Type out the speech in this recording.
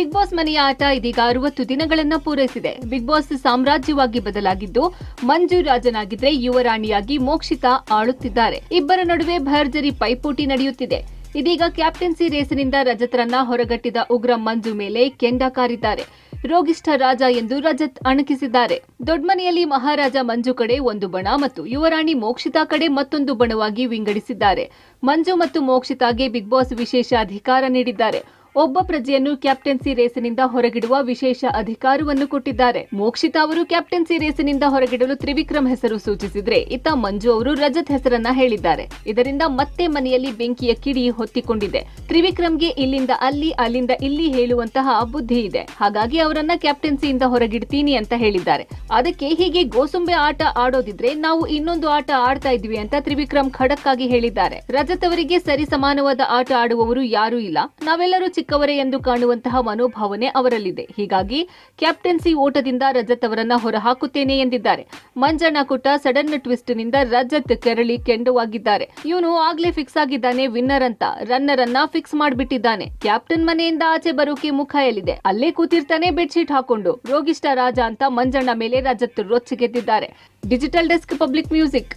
Big boss ಮನೆಯ ಆಟ ಇದೀಗ ಅರವತ್ತು ದಿನಗಳನ್ನ ಪೂರೈಸಿದೆ. ಬಿಗ್ ಬಾಸ್ ಸಾಮ್ರಾಜ್ಯವಾಗಿ ಬದಲಾಗಿದ್ದು, ಮಂಜು ರಾಜನಾಗಿದ್ರೆ ಯುವರಾಣಿಯಾಗಿ ಮೋಕ್ಷಿತಾ ಆಳುತ್ತಿದ್ದಾರೆ. ಇಬ್ಬರ ನಡುವೆ ಭರ್ಜರಿ ಪೈಪೋಟಿ ನಡೆಯುತ್ತಿದೆ. ಇದೀಗ ಕ್ಯಾಪ್ಟನ್ಸಿ ರೇಸಿನಿಂದ ರಜತ್ರನ್ನ ಹೊರಗಟ್ಟಿದ ಉಗ್ರ ಮಂಜು ಮೇಲೆ ಕೆಂಡ ಕಾರಿದ್ದಾರೆ. ರೋಗಿಷ್ಠ ರಾಜ ಎಂದು ರಜತ್ ಅಣಕಿಸಿದ್ದಾರೆ. ದೊಡ್ಮನೆಯಲ್ಲಿ ಮಹಾರಾಜ ಮಂಜು ಕಡೆ ಒಂದು ಬಣ ಮತ್ತು ಯುವರಾಣಿ ಮೋಕ್ಷಿತಾ ಕಡೆ ಮತ್ತೊಂದು ಬಣವಾಗಿ ವಿಂಗಡಿಸಿದ್ದಾರೆ. ಮಂಜು ಮತ್ತು ಮೋಕ್ಷಿತಾಗೆ ಬಿಗ್ ಬಾಸ್ ವಿಶೇಷ ಅಧಿಕಾರ ನೀಡಿದ್ದಾರೆ. ಒಬ್ಬ ಪ್ರಜೆಯನ್ನು ಕ್ಯಾಪ್ಟನ್ಸಿ ರೇಸಿನಿಂದ ಹೊರಗಿಡುವ ವಿಶೇಷ ಅಧಿಕಾರವನ್ನು ಕೊಟ್ಟಿದ್ದಾರೆ. ಮೋಕ್ಷಿತಾ ಅವರು ಕ್ಯಾಪ್ಟನ್ಸಿ ರೇಸಿನಿಂದ ಹೊರಗಿಡಲು ತ್ರಿವಿಕ್ರಮ್ ಹೆಸರು ಸೂಚಿಸಿದ್ರೆ, ಇತ್ತ ಮಂಜು ಅವರು ರಜತ್ ಹೆಸರನ್ನ ಹೇಳಿದ್ದಾರೆ. ಇದರಿಂದ ಮತ್ತೆ ಮನೆಯಲ್ಲಿ ಬೆಂಕಿಯ ಕಿಡಿ ಹೊತ್ತಿಕೊಂಡಿದೆ. ತ್ರಿವಿಕ್ರಮ್ಗೆ ಇಲ್ಲಿಂದ ಅಲ್ಲಿ, ಅಲ್ಲಿಂದ ಇಲ್ಲಿ ಹೇಳುವಂತಹ ಬುದ್ಧಿ ಇದೆ. ಹಾಗಾಗಿ ಅವರನ್ನ ಕ್ಯಾಪ್ಟನ್ಸಿಯಿಂದ ಹೊರಗಿಡ್ತೀನಿ ಅಂತ ಹೇಳಿದ್ದಾರೆ. ಅದಕ್ಕೆ ಹೀಗೆ ಗೋಸುಂಬೆ ಆಟ ಆಡೋದಿದ್ರೆ ನಾವು ಇನ್ನೊಂದು ಆಟ ಆಡ್ತಾ ಇದ್ವಿ ಅಂತ ತ್ರಿವಿಕ್ರಮ್ ಖಡಕ್ ಆಗಿ ಹೇಳಿದ್ದಾರೆ. ರಜತ್ ಅವರಿಗೆ ಸರಿ ಸಮಾನವಾದ ಆಟ ಆಡುವವರು ಯಾರೂ ಇಲ್ಲ. ನಾವೆಲ್ಲರೂ ಚಿಕ್ಕವರೇ ಎಂದು ಕಾಣುವಂತಹ ಮನೋಭಾವನೆ ಅವರಲ್ಲಿದೆ. ಹೀಗಾಗಿ ಕ್ಯಾಪ್ಟನ್ಸಿ ಓಟದಿಂದ ರಜತ್ ಅವರನ್ನ ಹೊರಹಾಕುತ್ತೇನೆ ಎಂದಿದ್ದಾರೆ. ಮಂಜಣ್ಣ ಕುಟ ಸಡನ್ ಟ್ವಿಸ್ಟ್ನಿಂದ ರಜತ್ ಕೆರಳಿ ಕೆಂಡವಾಗಿದ್ದಾರೆ. ಇವನು ಆಗ್ಲೇ ಫಿಕ್ಸ್ ಆಗಿದ್ದಾನೆ ವಿನ್ನರ್ ಅಂತ. ರನ್ನರ್ ಅನ್ನ ಫಿಕ್ಸ್ ಮಾಡಿಬಿಟ್ಟಿದ್ದಾನೆ. ಕ್ಯಾಪ್ಟನ್ ಮನೆಯಿಂದ ಆಚೆ ಬರೋಕೆ ಮುಖ ಎಲ್ಲಿದೆ? ಅಲ್ಲೇ ಕೂತಿರ್ತಾನೆ ಬೆಡ್ಶೀಟ್ ಹಾಕೊಂಡು. ರೋಗಿಷ್ಠ ರಾಜ ಅಂತ ಮಂಜಣ್ಣ ಮೇಲೆ Rajat ರೊಚ್ಚಿಗೆದ್ದಿದ್ದಾರೆ. Digital desk public music.